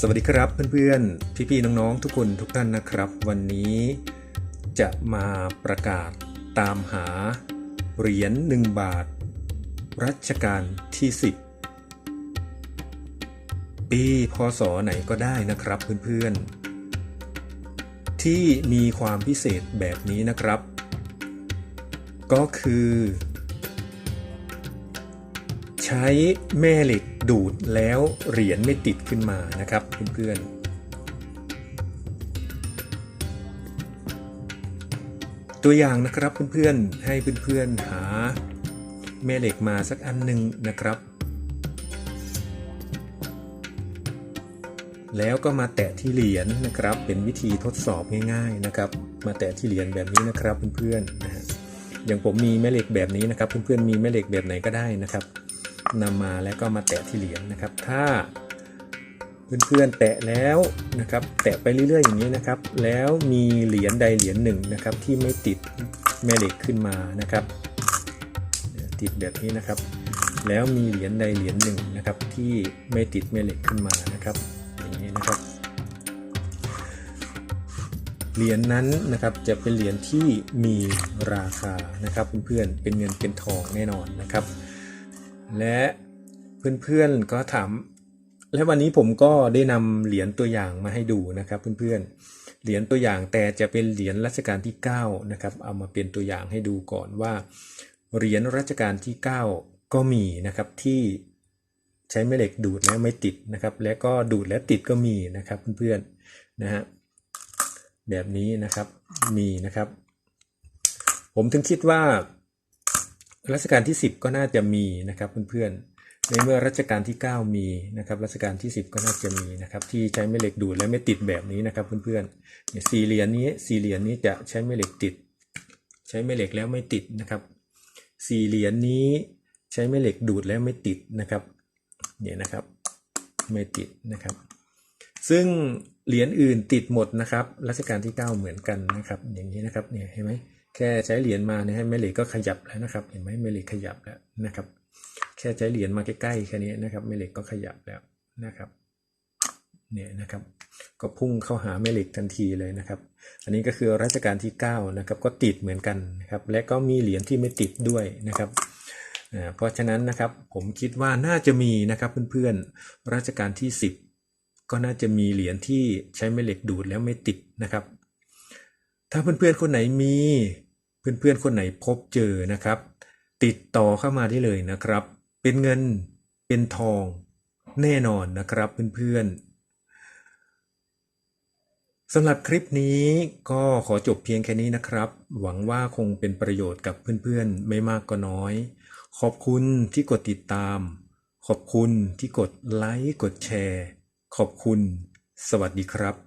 สวัสดีครับเพื่อนๆ พี่ๆ น้องๆ ทุกคนทุกท่านนะครับ วันนี้จะมาประกาศตามหาเหรียญ1บาท รัชกาลที่ 10 ปีพศไหนก็ได้นะครับเพื่อนๆ ที่มีความพิเศษแบบนี้นะครับ ก็คือ ใช้แม่เหล็กดูดแล้วเหรียญไม่ติดขึ้นมานะครับเพื่อนๆ ตัวอย่างนะครับเพื่อนๆ ให้เพื่อนๆหาแม่เหล็กมาสักอันหนึ่งนะครับ แล้วก็มาแตะที่เหรียญนะครับ เป็นวิธีทดสอบง่ายๆนะครับ มาแตะที่เหรียญแบบนี้นะครับเพื่อนๆนะฮะอย่างผมมีแม่เหล็กแบบนี้นะครับ เพื่อนๆมีแม่เหล็กแบบไหนก็ได้นะครับ นำมาแล้วก็มาแตะที่เหรียญนะครับ ถ้าเพื่อนๆแตะแล้วนะครับ แตะไปเรื่อยๆอย่างนี้นะครับ แล้วมีเหรียญใดเหรียญหนึ่งนะครับ ที่ไม่ติดแม่เหล็กขึ้นมานะครับ ติดแบบนี้นะครับ แล้วมีเหรียญใดเหรียญหนึ่งนะครับ ที่ไม่ติดแม่เหล็กขึ้นมานะครับ อย่างนี้นะครับ เหรียญนั้นนะครับจะเป็นเหรียญที่มีราคานะครับ เพื่อนๆเป็นเงินเป็นทองแน่นอนนะครับ และเพื่อนๆก็ถาม และวันนี้ผมก็ได้นำเหรียญตัวอย่างมาให้ดูนะครับ เพื่อนๆ เหรียญตัวอย่างแต่จะเป็นเหรียญรัชกาลที่9นะครับ เอามาเป็นตัวอย่างให้ดูก่อนว่า เหรียญรัชกาลที่ 9 ก็มีนะครับที่ใช้แม่เหล็กดูดแล้วไม่ติดนะครับ และก็ดูดแล้วติดก็มีนะครับเพื่อนๆนะฮะแบบนี้นะครับมีนะครับ ผมถึงคิดว่า รัชกาลที่ 10 ก็น่าจะมีนะครับเพื่อนๆในเมื่อรัชกาลที่ 9 มีนะครับรัชกาลที่ 10 ก็น่าจะมีนะครับที่ใช้แม่เหล็กดูดและไม่ติดแบบนี้นะครับเพื่อนๆเนี่ยสี่เหรียญนี้สี่เหรียญนี้จะใช้แม่เหล็กติด ใช้แม่เหล็กแล้วไม่ติดนะครับสี่เหรียญนี้ใช้แม่เหล็กดูดแล้วไม่ติดนะครับเนี่ยนะครับไม่ติดนะครับ ซึ่งเหรียญอื่นติดหมดนะครับรัชกาลที่ 9 เหมือนกันนะครับ อย่างนี้นะครับเนี่ยเห็นไหม แค่ใช้เหรียญมาเนี่ยให้แม่เหล็กก็ขยับแล้วนะครับ เห็นไหมแม่เหล็กขยับแล้วนะครับ แค่ใช้เหรียญมาใกล้ๆแค่นี้นะครับแม่เหล็กก็ขยับแล้วนะครับเนี่ยนะครับก็พุ่งเข้าหาแม่เหล็กทันทีเลยนะครับ อันนี้ก็คือรัชกาลที่9นะครับก็ติดเหมือนกันนะครับและก็มีเหรียญที่ไม่ติดด้วยนะครับอ่าเพราะฉะนั้นนะครับผมคิดว่าน่าจะมีนะครับเพื่อนๆรัชกาลที่ 10 ก็น่าจะมีเหรียญที่ใช้แม่เหล็กดูดแล้วไม่ติดนะครับ ถ้าเพื่อนๆคนไหนมี เพื่อนๆ คนไหนพบเจอนะครับ ติดต่อเข้ามาได้เลยนะครับ เป็นเงินเป็นทองแน่นอนนะครับเพื่อนๆสำหรับคลิปนี้ก็ขอจบเพียงแค่นี้นะครับ หวังว่าคงเป็นประโยชน์กับเพื่อนๆ ไม่มากก็น้อย ขอบคุณที่กดติดตาม ขอบคุณที่กดไลค์กดแชร์ ขอบคุณ สวัสดีครับ